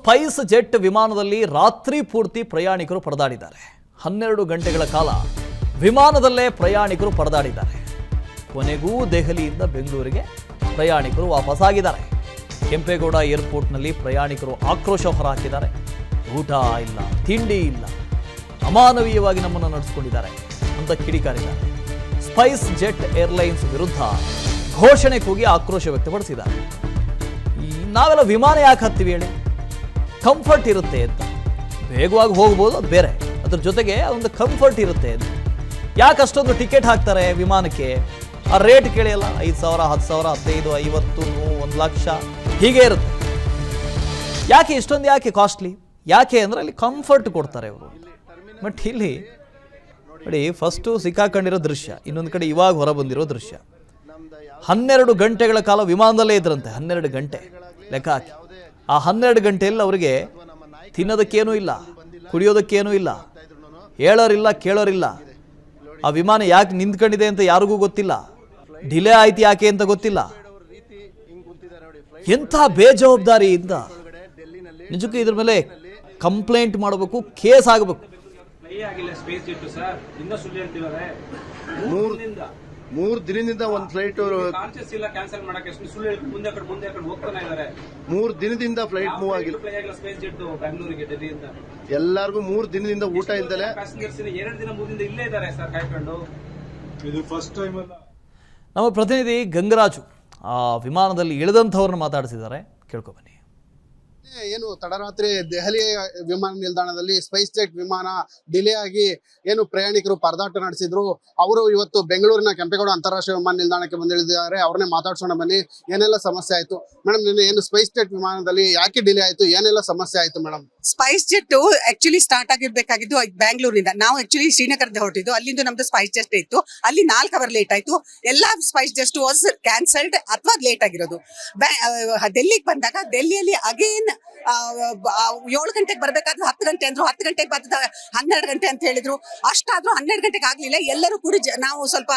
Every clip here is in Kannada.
ಸ್ಪೈಸ್ ಜೆಟ್ ವಿಮಾನದಲ್ಲಿ ರಾತ್ರಿ ಪೂರ್ತಿ ಪ್ರಯಾಣಿಕರು ಪರದಾಡಿದ್ದಾರೆ. ಹನ್ನೆರಡು ಗಂಟೆಗಳ ಕಾಲ ವಿಮಾನದಲ್ಲೇ ಪ್ರಯಾಣಿಕರು ಪರದಾಡಿದ್ದಾರೆ. ಕೊನೆಗೂ ದೆಹಲಿಯಿಂದ ಬೆಂಗಳೂರಿಗೆ ಪ್ರಯಾಣಿಕರು ವಾಪಸ್ಸಾಗಿದ್ದಾರೆ ಕೆಂಪೇಗೌಡ ಏರ್ಪೋರ್ಟ್ನಲ್ಲಿ ಪ್ರಯಾಣಿಕರು ಆಕ್ರೋಶ ಹೊರಹಾಕಿದ್ದಾರೆ. ಊಟ ಇಲ್ಲ, ತಿಂಡಿ ಇಲ್ಲ. ಅಮಾನವೀಯವಾಗಿ ನಮ್ಮನ್ನು ನಡೆಸಿಕೊಂಡಿದ್ದಾರೆ ಅಂತ ಕಿಡಿಕಾರಿದ್ದಾರೆ. ಸ್ಪೈಸ್ ಜೆಟ್ ಏರ್ಲೈನ್ಸ್ ವಿರುದ್ಧ ಘೋಷಣೆ ಕೂಗಿ ಆಕ್ರೋಶ ವ್ಯಕ್ತಪಡಿಸಿದ್ದಾರೆ. ನಾವೆಲ್ಲ ವಿಮಾನ ಯಾಕೆ ಹತ್ತೀವಿ ಹೇಳಿ? ಕಂಫರ್ಟ್ ಇರುತ್ತೆ ಅಂತ. ವೇಗವಾಗಿ ಹೋಗ್ಬೋದು, ಅದು ಬೇರೆ. ಅದ್ರ ಜೊತೆಗೆ ಒಂದು ಕಂಫರ್ಟ್ ಇರುತ್ತೆ ಅಂತ. ಯಾಕೆ ಅಷ್ಟೊಂದು ಟಿಕೆಟ್ ಹಾಕ್ತಾರೆ ವಿಮಾನಕ್ಕೆ? ಆ ರೇಟ್ ಕೇಳಿಯಲ್ಲ ಐದು ಸಾವಿರ, ಹತ್ತು ಸಾವಿರ, ಹದಿನೈದು, ಐವತ್ತು ಒಂದು ಲಕ್ಷ, ಹೀಗೆ ಇರುತ್ತೆ. ಯಾಕೆ ಇಷ್ಟೊಂದು, ಯಾಕೆ ಕಾಸ್ಟ್ಲಿ ಯಾಕೆ ಅಂದರೆ ಅಲ್ಲಿ ಕಂಫರ್ಟ್ ಕೊಡ್ತಾರೆ ಅವರು ಬಟ್ ಇಲ್ಲಿ, ನೋಡಿ ಫಸ್ಟು ಸಿಕ್ಕಾಕೊಂಡಿರೋ ದೃಶ್ಯ, ಇನ್ನೊಂದು ಕಡೆ ಇವಾಗ ಹೊರ ಬಂದಿರೋ ದೃಶ್ಯ. ಹನ್ನೆರಡು ಗಂಟೆಗಳ ಕಾಲ ವಿಮಾನದಲ್ಲೇ ಇದ್ರಂತೆ, ಹನ್ನೆರಡು ಗಂಟೆ ಲೆಕ್ಕ ಹಾಕಿ. ಆ ಹನ್ನೆರಡು ಗಂಟೆಯಲ್ಲಿ ಅವರಿಗೆ ತಿನ್ನೋದಕ್ಕೇನೂ ಇಲ್ಲ ಕುಡಿಯೋದಕ್ಕೇನೂ ಇಲ್ಲ ಹೇಳೋರಿಲ್ಲ ಕೇಳೋರಿಲ್ಲ. ಆ ವಿಮಾನ ಯಾಕೆ ನಿಂತ್ಕೊಂಡಿದೆ ಅಂತ ಯಾರಿಗೂ ಗೊತ್ತಿಲ್ಲ. ಡಿಲೇ ಆಯ್ತು ಯಾಕೆ ಅಂತ ಗೊತ್ತಿಲ್ಲ. ಎಂಥ ಬೇಜವಾಬ್ದಾರಿಯಿಂದ ನಿಜಕ್ಕೂ ಇದ್ರ ಮೇಲೆ ಕಂಪ್ಲೇಂಟ್ ಮಾಡಬೇಕು ಕೇಸ್ ಆಗಬೇಕು. ಮೂರ್ ದಿನದಿಂದ ಒಂದು ಫ್ಲೈಟ್ ಕಾನ್ಶಿಯಸ್ ಇಲ್ಲ ಕ್ಯಾನ್ಸಲ್ ಮಾಡಕ್ಕೆ ಸುಳ್ಳು ಹೇಳಿ ಮುಂದೆ ಆ ಕಡೆ ಮುಂದೆ ಹೋಗ್ತಾನೆ ಇದ್ದಾರೆ ಮೂರ್ ದಿನದಿಂದ ಫ್ಲೈಟ್ ಮೂವ್ ಆಗಿಲ್ಲ. ಫ್ಲೈ ಆಗಿಲ್ಲ ಸ್ಪೇಸ್ ಜೆಟ್ ಬೆಂಗಳೂರಿಗೆ ಡೆಲ್ಲಿಯಿಂದ ಎಲ್ಲಾರ್ಗು ಮೂರು ದಿನದಿಂದ ಊಟ ಇಲ್ದಲೆ ಪ್ಯಾಸೆಂಜರ್ಸ್ ಎರಡು ದಿನ ಮೂರಿಂದ ಇಲ್ಲೇ ಇದ್ದಾರೆ ಸರ್ ಕಾಯ್ಕೊಂಡು. ಇದು ಫಸ್ಟ್ ಟೈಮ್ ಅಲ್ಲ? ನಮ್ಮ ಪ್ರತಿನಿಧಿ ಗಂಗರಾಜು ಆ ವಿಮಾನದಲ್ಲಿ ಇಳಿದಂಥವ್ರನ್ನ ಮಾತಾಡಿಸಿದ್ದಾರೆ. ಕೇಳ್ಕೊಬನ್ನಿ ಏನು ತಡರಾತ್ರಿ ದೆಹಲಿ ವಿಮಾನ ನಿಲ್ದಾಣದಲ್ಲಿ ಸ್ಪೈಸ್ ಜೆಟ್ ವಿಮಾನ ಡಿಲೇ ಆಗಿ ಏನು ಪ್ರಯಾಣಿಕರು ಪರದಾಟ ನಡೆಸಿದ್ರು. ಅವರು ಇವತ್ತು ಬೆಂಗಳೂರಿನ ಕೆಂಪೇಗೌಡ ಅಂತಾರಾಷ್ಟ್ರೀಯ ವಿಮಾನ ನಿಲ್ದಾಣಕ್ಕೆ ಬಂದಿಳಿದಿದ್ದಾರೆ. ಅವ್ರನ್ನೇ ಮಾತಾಡ್ಸೋಣ ಬನ್ನಿ. ಏನೆಲ್ಲ ಸಮಸ್ಯೆ ಆಯ್ತು? ಮೇಡಮ್, ನಿನ್ನೆ ಏನು ಸ್ಪೈಸ್ ಜೆಟ್ ವಿಮಾನದಲ್ಲಿ ಯಾಕೆ ಡಿಲೇ ಆಯ್ತು? ಏನೆಲ್ಲ ಸಮಸ್ಯೆ ಆಯ್ತು madam? SpiceJet actually start ಆಗಿರ್ಬೇಕಾಗಿದ್ದು ಬ್ಯಾಂಗ್ಳೂರಿಂದ ನಾವು ಆಕ್ಚುಲಿ ಶ್ರೀನಗರದ ಹೊರಟಿದ್ದು. ಅಲ್ಲಿಂದ ನಮ್ದು ಸ್ಪೈಸ್ ಜೆಸ್ಟ್ ಇತ್ತು. ಅಲ್ಲಿ ನಾಲ್ಕು ಅವರ್ ಲೇಟ್ ಆಯ್ತು. ಎಲ್ಲ ಸ್ಪೈಸ್ ಜೆಸ್ಟ್ ವಾಸ್ ಕ್ಯಾನ್ಸಲ್ಡ್ ಅಥವಾ ಲೇಟ್ ಆಗಿರೋದು. ಡೆಲ್ಲಿಗೆ ಬಂದಾಗ ಡೆಲ್ಲಿಯಲ್ಲಿ ಅಗೇನ್ ಏಳು ಗಂಟೆಗೆ ಬರ್ಬೇಕಾದ್ರೆ ಹತ್ತು ಗಂಟೆ ಅಂದ್ರು. ಹತ್ತು ಗಂಟೆಗೆ ಬರ್ತದ ಹನ್ನೆರಡು ಗಂಟೆ ಅಂತ ಹೇಳಿದ್ರು. ಅಷ್ಟಾದ್ರೂ ಹನ್ನೆರಡು ಗಂಟೆಗೆ ಆಗ್ಲಿಲ್ಲ. ಎಲ್ಲರೂ ಕೂಡ ನಾವು ಸ್ವಲ್ಪ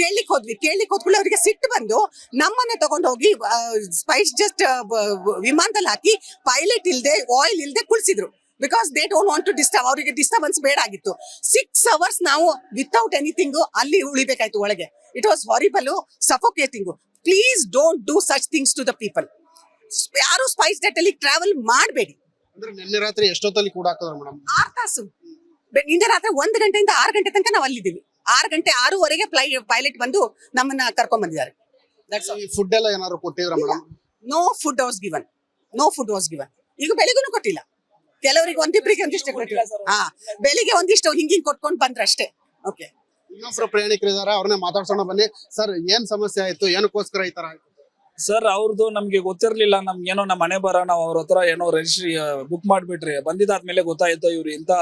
ಕೇಳಲಿಕ್ಕೆ ಹೋದ್ವಿ. ಕೇಳಲಿಕ್ಕೆ ಹೋದ್ಕೊಳ್ಳಿ ಅವರಿಗೆ ಸಿಟ್ಟು ಬಂದು ನಮ್ಮನ್ನೇ ತಗೊಂಡೋಗಿ ಸ್ಪೈಸ್ ಜಸ್ಟ್ ವಿಮಾನದಲ್ಲಿ ಹಾಕಿ ಪೈಲಟ್ ಇಲ್ಲದೆ ಆಯಿಲ್ ಇಲ್ದೆ ಕುಳಿಸಿದ್ರು because they don't want to disturb ಅವರಿಗೆ ಡಿಸ್ಟರ್ಬೆನ್ಸ್ ಬೇಡ ಆಗಿತ್ತು. ಸಿಕ್ಸ್ ಅವರ್ಸ್ ನಾವು ವಿತೌಟ್ ಎನಿಥಿಂಗ್ ಅಲ್ಲಿ ಉಳಿಬೇಕಾಯ್ತು ಒಳಗೆ. It was horrible suffocating please don't do such things to the people ಯಾರು ಸ್ಪೈಸ್ ಜೆಟ್ ಅಲ್ಲಿ ಟ್ರಾವೆಲ್ ಮಾಡಬೇಡಿ. ಅಂದ್ರೆ ನಿನ್ನೆ ರಾತ್ರಿ ಎಷ್ಟೊತ್ತಲ್ಲಿ ಕೂಡ ಹಾಕಿದ್ರು ಮೇಡಮ್ ಆರ್ ತಾಸು. ಬೆ- ನಿನ್ನೆ ರಾತ್ರಿ ಒಂದು ಗಂಟೆಯಿಂದ ಆರು ಗಂಟೆ ತನಕ ನಾವು ಅಲ್ಲಿದ್ದೀವಿ. ಆರು ಗಂಟೆ ಆರೂವರೆಗೆ ಫ್ಲೈ ಪೈಲಟ್ ಬಂದು ನಮ್ಮನ್ನ ಕರ್ಕೊಂಡ್ ಬಂದಿದ್ದಾರೆ. ಫುಡ್ ಎಲ್ಲ ಏನಾದ್ರು ಕೊಟ್ಟಿದ್ರ madam no food was given no food was given ಈಗ ಬೆಳಿಗ್ಗೂ ಕೊಟ್ಟಿಲ್ಲ. ಕೆಲವರಿಗೆ ಒಂದಿಬ್ಬರಿಗೆ ಒಂದಿಷ್ಟು ಕೊಟ್ಟಿಲ್ಲ ಹಾ ಬೆಳಿಗ್ಗೆ ಒಂದಿಷ್ಟು ಹಿಂಗಿಂಗ್ ಕೊಟ್ಕೊಂಡು ಬಂದ್ರೆ ಅಷ್ಟೇ. ಓಕೆ ಇನ್ನೊಬ್ರು ಪ್ರಯಾಣಿಕರು ಇದಾರೆ ಅವ್ರನ್ನೇ ಮಾತಾಡ್ಸೋಣ ಬನ್ನಿ. ಸರ್ ಏನ್ ಸಮಸ್ಯೆ ಆಯ್ತು? ಏನಕ್ಕೋಸ್ಕರ ಈ ತರ ಆಯ್ತು? ಸರ್ ಅವ್ರದ್ದು ನಮ್ಗೆ ಗೊತ್ತಿರ್ಲಿಲ್ಲ. ನಮ್ಗೆ ಏನೋ ನಮ್ಮ ಮನೆ ಬರ ನಾವು ಅವ್ರ ಹತ್ರ ಏನೋ ರಿಜಿಸ್ಟ್ರಿ ಬುಕ್ ಮಾಡ್ಬಿಟ್ರಿ. ಬಂದಿದ್ದಾದ್ಮೇಲೆ ಗೊತ್ತಾಯ್ತು ಇವ್ರು ಇಂತ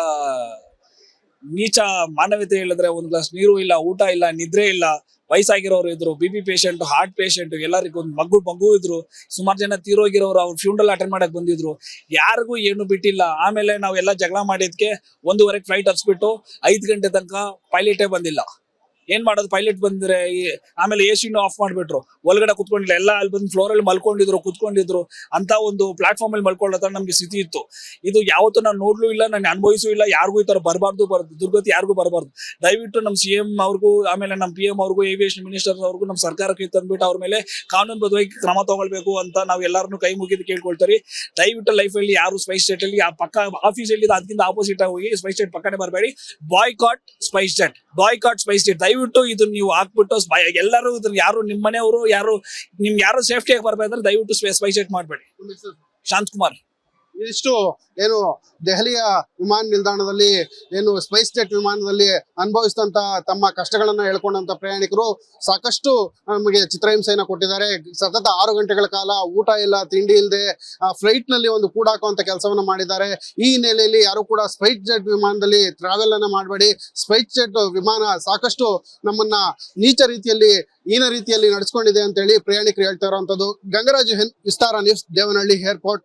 ನೀಚ ಮಾನವೀಯತೆ ಹೇಳಿದ್ರೆ ಒಂದ್ ಗ್ಲಾಸ್ ನೀರು ಇಲ್ಲ, ಊಟ ಇಲ್ಲ, ನಿದ್ರೆ ಇಲ್ಲ, ವಯಸ್ಸಾಗಿರೋರು ಇದ್ರು B P patient heart patient ಎಲ್ಲರಿಗೂ ಒಂದು ಮಗು ಮಗು ಇದ್ರು, ಸುಮಾರು ಜನ ತೀರೋಗಿರೋರು, ಅವ್ರು ಫ್ಯೂಂಡಲ್ ಅಟೆಂಡ್ ಮಾಡಕ್ ಬಂದಿದ್ರು. ಯಾರಿಗೂ ಏನು ಬಿಟ್ಟಿಲ್ಲ. ಆಮೇಲೆ ನಾವೆಲ್ಲ ಜಗಳ ಮಾಡಿದ್ಕೆ ಒಂದೂವರೆಗೆ ಫ್ಲೈಟ್ ಹಚ್ಬಿಟ್ಟು ಐದು ಗಂಟೆ ತನಕ ಪೈಲಟೇ ಬಂದಿಲ್ಲ. ಏನ್ ಮಾಡೋದು? ಪೈಲಟ್ ಬಂದ್ರೆ ಆಮೇಲೆ ಎ ಸಿನೂ ಆಫ್ ಮಾಡ್ಬಿಟ್ರು. ಒಳಗಡೆ ಕುತ್ಕೊಂಡಿಲ್ಲ. ಎಲ್ಲ ಅಲ್ಲಿ ಬಂದು ಫ್ಲೋರ್ ಅಲ್ಲಿ ಮಲ್ಕೊಂಡಿದ್ರು, ಕುತ್ಕೊಂಡಿದ್ರು. ಅಂತ ಒಂದು ಪ್ಲಾಟ್ಫಾರ್ಮ್ ಅಲ್ಲಿ ಮಲ್ಕೊಳ್ಳೋ ನಮ್ಗೆ ಸ್ಥಿತಿ ಇತ್ತು. ಇದು ಯಾವತ್ತೂ ನಾನು ನೋಡ್ಲೂ ಇಲ್ಲ, ನಾನು ಅನುಭವಿಸೂ ಇಲ್ಲ. ಯಾರಿಗೂ ಈ ತರ ಬರಬಾರ್ದು ಬರ್ದು ದುರ್ಗತಿ ಯಾರಿಗೂ ಬರಬಾರ್ದು. ದಯವಿಟ್ಟು ನಮ್ಮ ಸಿ ಎಂ ಅವ್ರಿಗೂ, ಆಮೇಲೆ ನಮ್ಮ ಪಿ ಎಂ ಅವ್ರಿಗೂ ಏವಿಯೇಷನ್ ಮಿನಿಸ್ಟರ್ ಅವ್ರಿಗೂ ನಮ್ಮ ಸರ್ಕಾರಕ್ಕೆ ತಂದ್ಬಿಟ್ಟು ಅವ್ರ ಮೇಲೆ ಕಾನೂನುಬದ್ಧವಾಗಿ ಕ್ರಮ ತಗೊಳ್ಬೇಕು ಅಂತ ನಾವು ಎಲ್ಲರನ್ನೂ ಕೈ ಮುಗಿದು ಕೇಳ್ಕೊಳ್ತಾರೆ. ದಯವಿಟ್ಟು ಲೈಫ್ ಅಲ್ಲಿ ಯಾರು ಸ್ಪೈಸ್ ಜೆಟ್ ಅಲ್ಲಿ, ಆ ಪಕ್ಕ ಆಫೀಸ್ ಅಲ್ಲಿ ಅದಕ್ಕಿಂತ ಆಪೋಸಿಟ್ ಆಗಿ ಸ್ಪೈಸ್ ಜೆಟ್ ಪಕ್ಕನೆ ಬರಬೇಡಿ. Boycott SpiceJet boycott SpiceJet ದಯವಿಟ್ಟು ಇದು ನೀವು ಹಾಕ್ಬಿಟ್ಟು ಎಲ್ಲರೂ ಇದ್ರ ಯಾರು ನಿಮ್ಮ ಮನೆಯವರು ಯಾರು ನಿಮ್ಗೆ ಯಾರು ಸೇಫ್ಟಿಯಾಗಿ ಬರ್ಬೇಕಂದ್ರೆ ದಯವಿಟ್ಟು ಸ್ಪೈಸ್ ಜೆಟ್ ಮಾಡಬೇಡಿ. ಶಾಂತ್ ಕುಮಾರ್ ಇಷ್ಟು ಏನು ದೆಹಲಿಯ ವಿಮಾನ ನಿಲ್ದಾಣದಲ್ಲಿ, ಏನು ಸ್ಪೈಸ್ ಜೆಟ್ ವಿಮಾನದಲ್ಲಿ ಅನುಭವಿಸಿದಂತ ತಮ್ಮ ಕಷ್ಟಗಳನ್ನ ಹೇಳ್ಕೊಂಡಂತ ಪ್ರಯಾಣಿಕರು ಸಾಕಷ್ಟು ನಮಗೆ ಚಿತ್ರಹಿಂಸೆಯನ್ನ ಕೊಟ್ಟಿದ್ದಾರೆ. ಸತತ ಆರು ಗಂಟೆಗಳ ಕಾಲ ಊಟ ಇಲ್ಲ, ತಿಂಡಿ ಇಲ್ಲದೆ ಫ್ಲೈಟ್ನಲ್ಲಿ ಒಂದು ಕೂಡಾಕುವಂತ ಕೆಲಸವನ್ನ ಮಾಡಿದ್ದಾರೆ. ಈ ಹಿನ್ನೆಲೆಯಲ್ಲಿ ಯಾರು ಕೂಡ ಸ್ಪೈಸ್ ಜೆಟ್ ವಿಮಾನದಲ್ಲಿ ಟ್ರಾವೆಲ್ ಅನ್ನ ಮಾಡಬೇಡಿ. ಸ್ಪೈಸ್ ಜೆಟ್ ವಿಮಾನ ಸಾಕಷ್ಟು ನಮ್ಮನ್ನ ನೀಚ ರೀತಿಯಲ್ಲಿ ಈನ ರೀತಿಯಲ್ಲಿ ನಡೆಸ್ಕೊಂಡಿದೆ ಅಂತ ಹೇಳಿ ಪ್ರಯಾಣಿಕರು ಹೇಳ್ತಾ ಇರುವಂತದ್ದು. Gangaraj Vistara news, Devanahalli, airport.